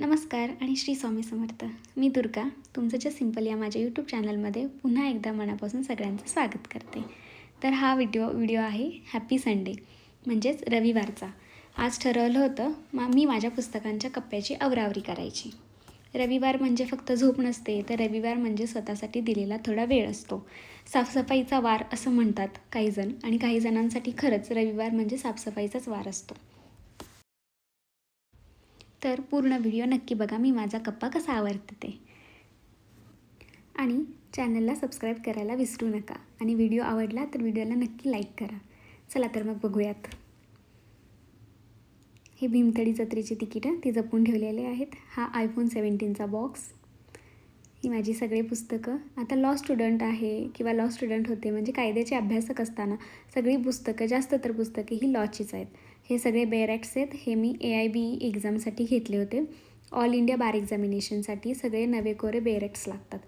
नमस्कार आणि श्री स्वामी समर्थ. मी दुर्गा तुमचं जे सिंपल या माझ्या यूट्यूब चॅनलमध्ये पुन्हा एकदा मनापासून सगळ्यांचं स्वागत करते. तर हा व्हिडिओ व्हिडिओ आहे हॅपी संडे म्हणजेच रविवारचा. आज ठरवलं होतं मा मी माझ्या पुस्तकांच्या कप्प्याची आवरावरी करायची. रविवार म्हणजे फक्त झोप नसते तर रविवार म्हणजे स्वतःसाठी दिलेला थोडा वेळ असतो. साफसफाईचा वार असं म्हणतात काहीजण आणि काही जणांसाठी खरंच रविवार म्हणजे साफसफाईचाच वार असतो. तर पूर्ण व्हिडिओ नक्की बघा. मी माझा कप्पा कसा आवडते ते. आणि चॅनलला सबस्क्राईब करायला विसरू नका. आणि व्हिडिओ आवडला तर व्हिडिओला नक्की लाईक करा. चला तर मग बघूयात. हे भीमतडी जत्रेची तिकीटं ती जपून ठेवलेले आहेत. हा आयफोन सेवन्टीनचा बॉक्स ही माझी सगळी पुस्तकं. आता लॉ स्टुडंट आहे किंवा लॉ स्टुडंट होते म्हणजे कायद्याचे अभ्यासक असताना सगळी पुस्तकं जास्त तर पुस्तके ही लॉचीच आहेत. हे सगळे बेरॅक्ट्स आहेत. हे मी ए आय बी एक्झामसाठी घेतले होते. ऑल इंडिया बार एक्झामिनेशनसाठी सगळे नवे कोरे बेरॅक्ट्स लागतात.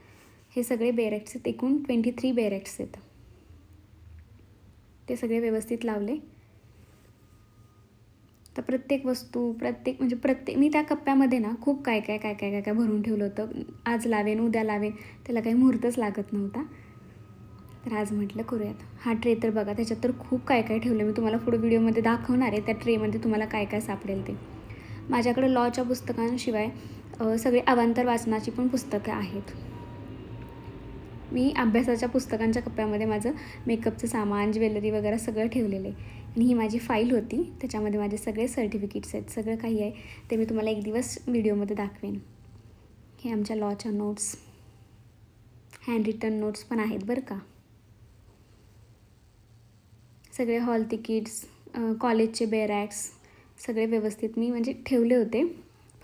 हे सगळे बेरॅक्ट्स आहेत. एकूण ट्वेंटी थ्री बेरॅक्ट्स आहेत. ते सगळे व्यवस्थित लावले. तर प्रत्येक वस्तू प्रत्येक म्हणजे प्रत्येक मी त्या कप्प्यामध्ये ना खूप काय काय काय काय काय काय भरून ठेवलं होतं. आज लावेन उद्या लावेन. त्याला काही मुहूर्तच लागत नव्हता. तर आज म्हटलं करूयात. हा ट्रे तर बघा त्याच्यात तर खूप काय काय ठेवलं मी तुम्हाला पुढे व्हिडिओमध्ये दाखवणार आहे त्या ट्रेमध्ये तुम्हाला काय काय सापडेल ते. माझ्याकडे लॉच्या पुस्तकांशिवाय सगळे अवांतर वाचनाची पण पुस्तकं आहेत. मी अभ्यासाच्या पुस्तकांच्या कप्प्यामध्ये माझं मेकअपचं सामान ज्वेलरी वगैरे सगळं ठेवलेलं आहे. आणि ही माझी फाईल होती. त्याच्यामध्ये माझे सगळे सर्टिफिकेट्स आहेत. सगळं काही आहे. ते मी तुम्हाला एक दिवस व्हिडिओमध्ये दाखवेन. हे आमच्या लॉच्या नोट्स. हँड रिटन नोट्स पण आहेत बरं का. सगळे हॉल तिकीट्स कॉलेजचे बेरॅक्स सगळे व्यवस्थित मी म्हणजे ठेवले होते.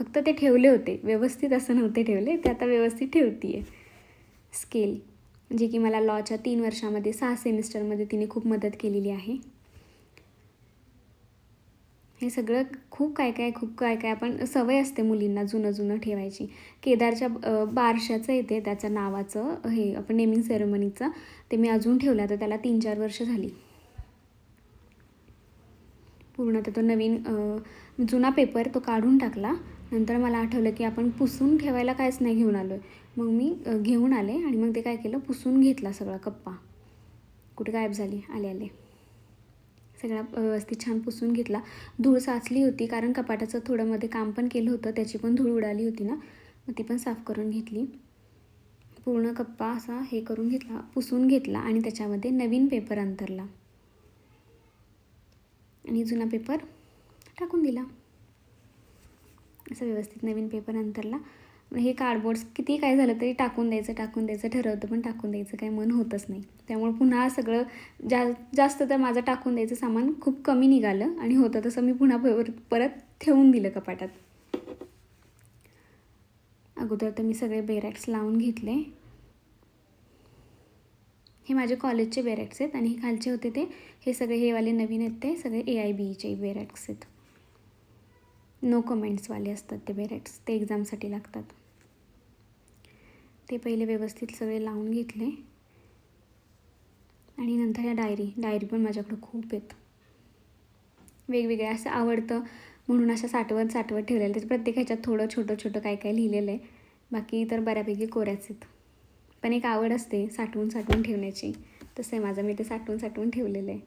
फक्त ते ठेवले होते. व्यवस्थित असं नव्हते ठेवले. ते आता व्यवस्थित ठेवती आहे स्केल जे की मला लॉच्या तीन वर्षामध्ये सहा सेमिस्टरमध्ये तिने खूप मदत केलेली आहे. हे सगळं खूप काय काय खूप काय काय आपण सवय असते मुलींना जुनं जुनं ठेवायची. केदारच्या बारशाचं येते त्याचं नावाचं हे आपण नेमिंग सेरेमनीचं ते मी अजून ठेवलं. तर त्याला तीन चार वर्ष झाली. पूर्ण तर तो नवीन जुना पेपर तो काढून टाकला. नंतर मला आठवलं की आपण पुसून ठेवायला काहीच नाही घेऊन आलो आहे मग मी घेऊन आले आणि मग ते काय केलं? पुसून घेतला सगळा कप्पा. कुठे गायब झाली? आले आले. सगळा व्यवस्थित छान पुसून घेतला. धूळ साचली होती कारण कपाटाचं थोडं मध्ये काम पण केलं होतं. त्याची पण धूळ उडाली होती ना. मग ती पण साफ करून घेतली. पूर्ण कप्पा असा हे करून घेतला पुसून घेतला आणि त्याच्यामध्ये नवीन पेपर अंतरला. आणि जुना पेपर टाकून दिला. असं व्यवस्थित नवीन पेपर अंतरला हे कार्डबोर्ड्स किती काय झालं तरी टाकून द्यायचं टाकून द्यायचं ठरवतं पण टाकून द्यायचं काही मन होतच नाही. त्यामुळे पुन्हा सगळं जा जास्त तर माझं टाकून द्यायचं सामान खूप कमी निघालं आणि होतं तसं मी पुन्हा परत ठेवून दिलं कपाटात. अगोदर तर मी सगळे बेरॅक्स लावून घेतले. हे माझे कॉलेजचे बेरॅक्स आहेत आणि हे खालचे होते ते. हे सगळे हे वाले नवीन आहेत ते सगळे ए आय बीचे बेरॅक्स आहेत. नो कमेंट्सवाले असतात ते बेरॅक्स ते एक्झामसाठी लागतात. ते पहिले व्यवस्थित सगळे लावून घेतले. आणि नंतर ह्या डायरी डायरी पण माझ्याकडं खूप आहेत. वेगवेगळ्या असं आवडतं म्हणून अशा साठवत साठवत ठेवलेलं त्याच्या प्रत्येक ह्याच्यात थोडं छोटं छोटं काय काय लिहिलेलं आहे. बाकी तर बऱ्यापैकी कोऱ्याच आहेत. पण एक आवड असते साठवून साठवून ठेवण्याची. तसं आहे माझं. मी ते साठवून साठवून ठेवलेलं आहे.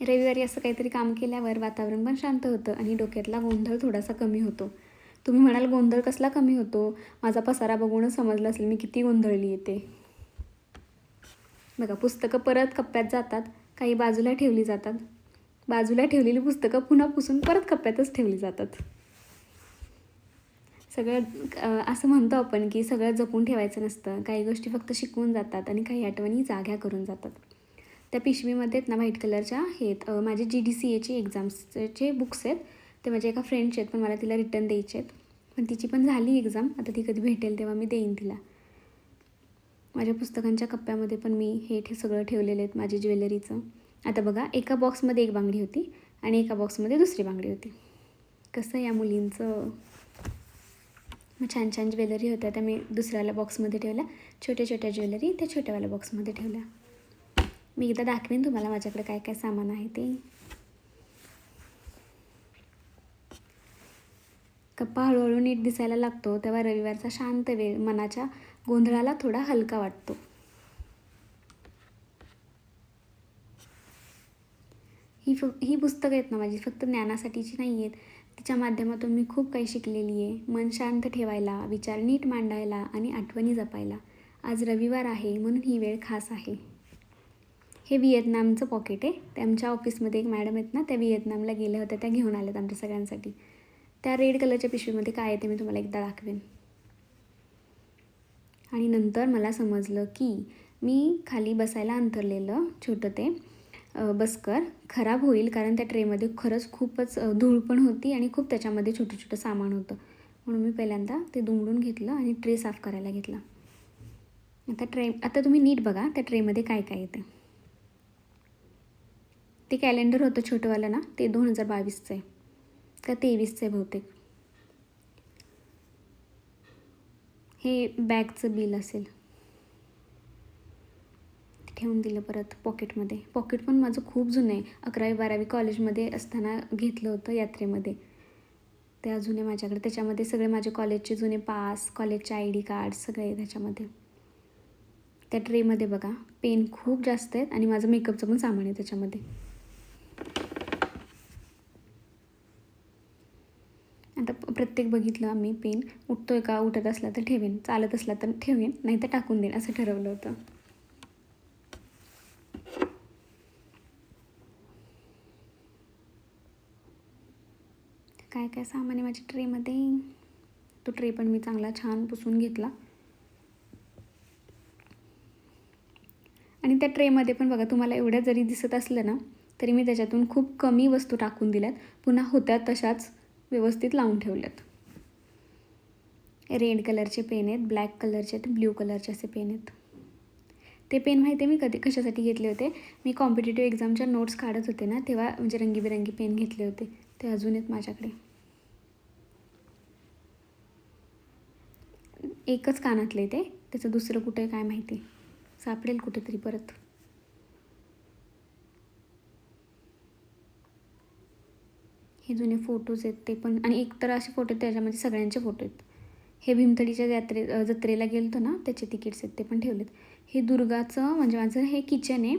रविवारी असं काहीतरी काम केल्यावर वातावरण पण शांत होतं आणि डोक्यातला गोंधळ थोडासा कमी होतो. तुम्ही म्हणाल गोंधळ कसला कमी होतो? माझा पसारा बघूनच समजलं असेल मी किती गोंधळली येते बघा पुस्तकं परत कप्प्यात जातात काही बाजूला ठेवली जातात. बाजूला ठेवलेली पुस्तकं पुन्हा पुसून परत कप्प्यातच ठेवली जातात. सगळं असं म्हणतो आपण की सगळं जपून ठेवायचं नसतं. काही गोष्टी फक्त शिकवून जातात आणि काही आठवणी जाग्या करून जातात. त्या पिशवीमध्ये आहेत ना व्हाईट कलरच्या आहेत माझे जी डी सी एचे एक्झाम्सचे बुक्स आहेत. ते माझ्या एका फ्रेंडचे आहेत पण मला तिला रिटर्न द्यायचे आहेत. पण तिची पण झाली एक्झाम आता ती कधी भेटेल तेव्हा मी देईन तिला. माझ्या पुस्तकांच्या कप्प्यामध्ये पण मी हे ठे सगळं ठेवलेलं आहेत माझ्या ज्वेलरीचं. आता बघा एका बॉक्समध्ये एक बांगडी होती आणि एका बॉक्समध्ये दुसरी बांगडी होती. कसं या मुलींचं मग छान छान ज्वेलरी होत्या त्या मी दुसऱ्याला बॉक्समध्ये ठेवल्या. छोट्या छोट्या ज्वेलरी त्या छोट्यावाल्या बॉक्समध्ये ठेवल्या. मी एकदा दाखवेन तुम्हाला माझ्याकडे काय काय सामान आहे ते. कप्पा हळूहळू नीट दिसायला लागतो तेव्हा रविवारचा शांत वेळ मनाच्या गोंधळाला थोडा हलका वाटतो. ही फ ही पुस्तकं आहेत ना माझी फक्त ज्ञानासाठीची नाही आहेत तिच्या माध्यमातून मी खूप काही शिकलेली आहे. मन शांत ठेवायला विचार नीट मांडायला आणि आठवणी जपायला. आज रविवार आहे म्हणून ही वेळ खास आहे. हे व्हिएतनामचं पॉकेट आहे. ते आमच्या ऑफिसमध्ये एक मॅडम आहेत ना त्या व्हिएतनामला गेल्या होत्या त्या घेऊन आल्यात आमच्या सगळ्यांसाठी. त्या रेड कलरच्या पिशवीमध्ये काय आहे ते मी तुम्हाला एकदा दाखवेन. आणि नंतर मला समजलं की मी खाली बसायला अंतरलेलं छोटं ते. बसकर खराब होईल कारण त्या ट्रेमध्ये खरंच खूपच धूळ पण होती आणि खूप त्याच्यामध्ये छोटं छोटं सामान होतं. म्हणून मी पहिल्यांदा ते दुमडून घेतलं आणि ट्रे साफ करायला घेतला. आता ट्रे आता तुम्ही नीट बघा त्या ट्रेमध्ये काय काय येते ते कॅलेंडर होतं छोटंवालं ना ते दोन हजार बावीसचं आहे. का तेवीसचं आहे बहुतेक. हे बॅगचं बिल असेल. ठेवून दिलं परत पॉकेटमध्ये पॉकेट पण माझं खूप जुनं आहे. अकरावी बारावी कॉलेजमध्ये असताना घेतलं होतं यात्रेमध्ये. ते अजून आहे माझ्याकडे. त्याच्यामध्ये सगळे माझे कॉलेजचे जुने पास कॉलेजचे आय डी कार्ड सगळे आहे त्याच्यामध्ये. त्या ट्रेमध्ये बघा. पेन खूप जास्त आहेत आणि माझं मेकअपचं पण सामान आहे त्याच्यामध्ये. आता प्रत्येक बघितलं आम्ही पेन उठतोय का? उठत असला तर ठेवेन. चालत असला तर ठेवेन. नाही तर टाकून देईन असं ठरवलं होतं. काय काय सामान आहे माझ्या ट्रेमध्ये? तो ट्रे पण मी चांगला छान पुसून घेतला. आणि त्या ट्रेमध्ये पण बघा तुम्हाला एवढ्या जरी दिसत असलं ना तरी मी त्याच्यातून खूप कमी वस्तू टाकून दिल्यात. पुन्हा होत्या तशाच व्यवस्थित लावून ठेवल्यात. रेड कलरचे पेन आहेत ब्लॅक कलरचे आहेत ब्ल्यू कलरचे असे पेन आहेत. ते पेन माहिती आहे मी कधी कशासाठी घेतले होते? मी कॉम्पिटेटिव्ह एक्झामच्या नोट्स काढत होते ना तेव्हा म्हणजे रंगीबेरंगी पेन घेतले होते. ते अजून आहेत माझ्याकडे. एकच कानातले ते त्याचं दुसरं कुठे काय माहिती. सापडेल कुठेतरी परत. हे जुने फोटोज आहेत ते पण आणि एक तर असे फोटो आहेत त्याच्यामध्ये सगळ्यांचे फोटो आहेत. हे भीमथडीच्या यात्रे जत्रेला गेलो होतो ना त्याचे तिकीट्स आहेत ते पण ठेवलेत. हे दुर्गाचं म्हणजे माझं हे किचन आहे.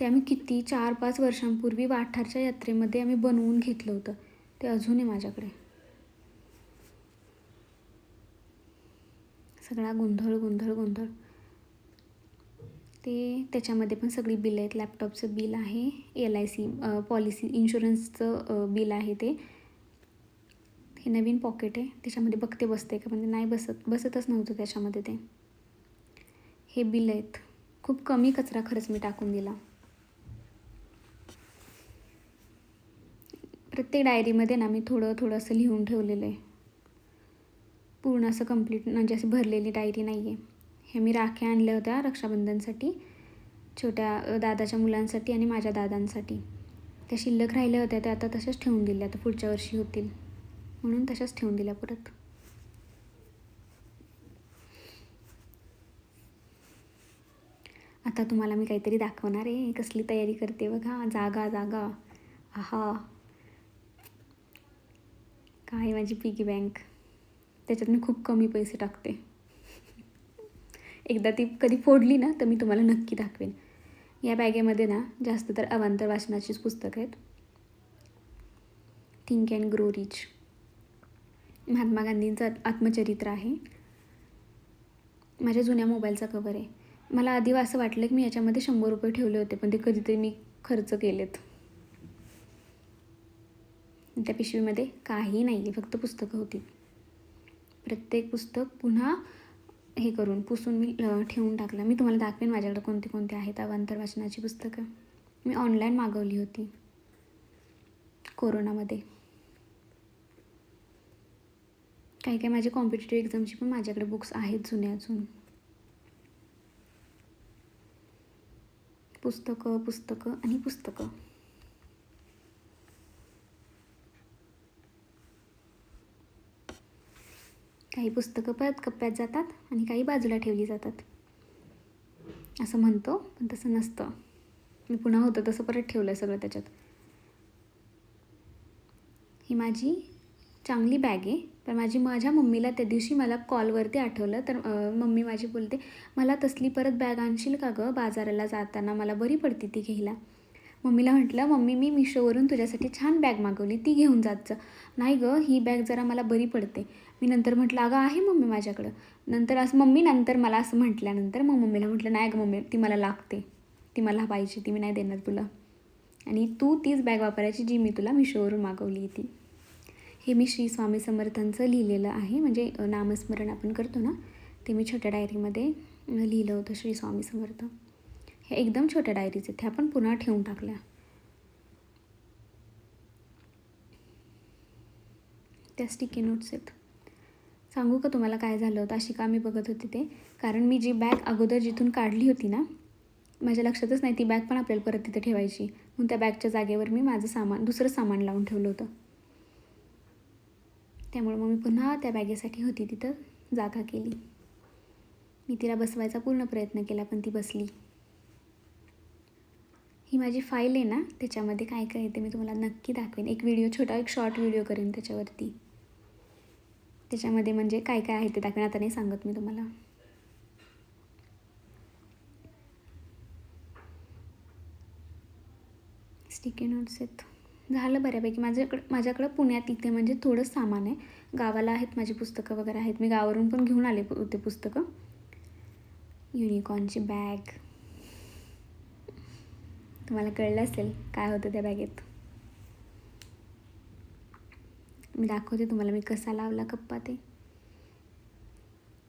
ते आम्ही किती चार पाच वर्षांपूर्वी वाठारच्या यात्रेमध्ये आम्ही बनवून घेतलं होतं. ते अजून आहे माझ्याकडे. सगळा गोंधळ गोंधळ गोंधळ. ते त्याच्यामध्ये पण सगळी बिल आहेत. लॅपटॉपचं बिल आहे एल आय सी पॉलिसी इन्शुरन्सचं बिल आहे ते. हे नवीन पॉकेट आहे. त्याच्यामध्ये बघते बसते का? म्हणजे नाही बसत बसतच नव्हतं त्याच्यामध्ये ते. हे बिल आहेत. खूप कमी कचरा खरंच मी टाकून दिला. प्रत्येक डायरीमध्ये ना मी थोडं थोडं असं लिहून ठेवलेलं आहे. पूर्ण असं कंप्लीट म्हणजे अशी भरलेली डायरी नाही आहे. हे मी राख्या आणल्या होत्या रक्षाबंधनसाठी छोट्या दादाच्या मुलांसाठी आणि माझ्या दादांसाठी. त्या शिल्लक राहिल्या होत्या त्या आता तशाच ठेवून दिल्या आता पुढच्या वर्षी होतील. म्हणून तशाच ठेवून दिल्या परत. आता तुम्हाला मी काहीतरी दाखवणार आहे कसली तयारी करते बघा. जागा जागा. आहा. काय माझी पिगी बँक त्याच्यात मी खूप कमी पैसे टाकते. एकदा ती कधी फोडली ना तर मी तुम्हाला नक्की दाखवेन. या बॅगेमध्ये ना जास्त तर अवांतर वाचनाचीच पुस्तकं आहेत. Think and grow rich Mahatma गांधींचं आत्मचरित्र आहे. माझ्या जुन्या मोबाईलचा कवर आहे. मला आधी असं वाटलं की मी याच्यामध्ये शंभर रुपये ठेवले होते पण ते कधीतरी मी खर्च केलेत. त्या पिशवीमध्ये काही नाही आहे फक्त पुस्तकं होती. प्रत्येक पुस्तक पुन्हा हे करून पुसून मी ठेवून टाकलं. मी तुम्हाला दाखवेन माझ्याकडे कोणते कोणते आहेत अवांतर वाचनाची पुस्तकं. मी ऑनलाईन मागवली होती. कोरोनामध्ये. काही काही माझे कॉम्पिटेटिव्ह एक्झामची पण माझ्याकडे बुक्स आहेत जुने अजून. पुस्तकं पुस्तकं आणि पुस्तकं. काही पुस्तकं परत कप्प्यात जातात आणि काही बाजूला ठेवली जातात. असं म्हणतो पण तसं नसतं. मी पुन्हा होतं तसं परत ठेवलं आहे सगळं त्याच्यात. ही माझी चांगली बॅग आहे पण माझी माझ्या मम्मीला त्या दिवशी मला कॉलवरती आठवलं तर मम्मी माझी बोलते मला तसली परत बॅग आणशील का गं? बाजाराला जाताना मला बरी पडते ती घ्यायला. मम्मीला म्हटलं मम्मी मी मिशोवरून तुझ्यासाठी छान बॅग मागवली ती घेऊन जातचं नाही गं ही बॅग जरा मला बरी पडते. मी नंतर म्हटलं अगं आहे मम्मी माझ्याकडं. नंतर असं मम्मी नंतर मला असं म्हटल्यानंतर मग मम्मीला म्हटलं नाही गं मम्मी ती मला लागते. ती मला पाहिजे ती मी नाही देणार तुला. आणि तू तीच बॅग वापरायची जी मी तुला मिशोवरून मागवली ती हे मी श्री स्वामी समर्थांचं लिहिलेलं आहे. म्हणजे नामस्मरण आपण करतो ना ते मी छोट्या डायरीमध्ये लिहिलं होतं श्री स्वामी समर्थ. हे एकदम छोट्या डायरीज आहेत ह्या आपण पुन्हा ठेवून टाकल्या. त्या स्टिकी नोट्स आहेत. सांगू का तुम्हाला काय झालं होतं? अशी का मी बघत होते ते? कारण मी जी बॅग अगोदर जिथून काढली होती ना माझ्या लक्षातच नाही ती बॅग पण आपल्याला परत तिथे ठेवायची. म्हणून त्या बॅगच्या जागेवर मी माझं सामान दुसरं सामान लावून ठेवलं होतं. त्यामुळे मग मी पुन्हा त्या बॅगेसाठी होती तिथं जागा केली. मी तिला बसवायचा पूर्ण प्रयत्न केला पण ती बसली. ही माझी फाईल आहे ना त्याच्यामध्ये काय काय येते मी तुम्हाला नक्की दाखवेन. एक व्हिडिओ छोटा एक शॉर्ट व्हिडिओ करेन त्याच्यावरती. त्याच्यामध्ये म्हणजे काय काय आहे ते दाखवेन. आता नाही सांगत मी तुम्हाला. स्टिकी नोट्स आहेत. झालं बऱ्यापैकी. माझ्याकडं माझ्याकडं पुण्यात इथे म्हणजे थोडं सामान आहे. गावाला आहेत माझी पुस्तकं वगैरे आहेत. मी गावावरून पण घेऊन आले पु- ते पुस्तकं. युनिकॉर्नची बॅग तुम्हाला कळलं असेल काय होतं त्या बॅगेत. मी दाखवते तुम्हाला मी कसा लावला कप्पा ते.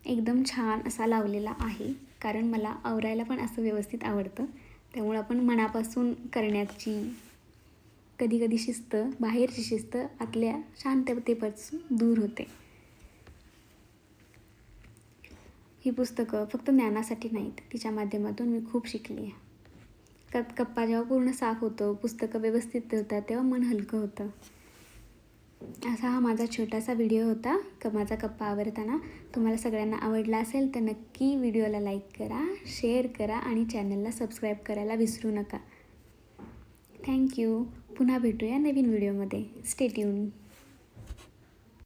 एकदम छान असा लावलेला आहे कारण मला आवरायला पण असं व्यवस्थित आवडतं. त्यामुळं आपण मनापासून करण्याची कधी कधी शिस्त बाहेरची शिस्त आतल्या शांततेपासून दूर होते. ही पुस्तकं फक्त ज्ञानासाठी नाहीत तिच्या माध्यमातून मी खूप शिकली आहे. कप कप्पा जेव्हा पूर्ण साफ होतो पुस्तकं व्यवस्थित ठेवतात तेव्हा मन हलकं होतं. असा हा माझा छोटासा व्हिडिओ होता. क माझा कप्पा आवडताना तुम्हाला सगळ्यांना आवडला असेल तर नक्की व्हिडिओला लाईक करा शेअर करा आणि चॅनलला सबस्क्राईब करायला विसरू नका. थँक्यू पुन्हा भेटूया नवीन व्हिडिओमध्ये. स्टेट्यून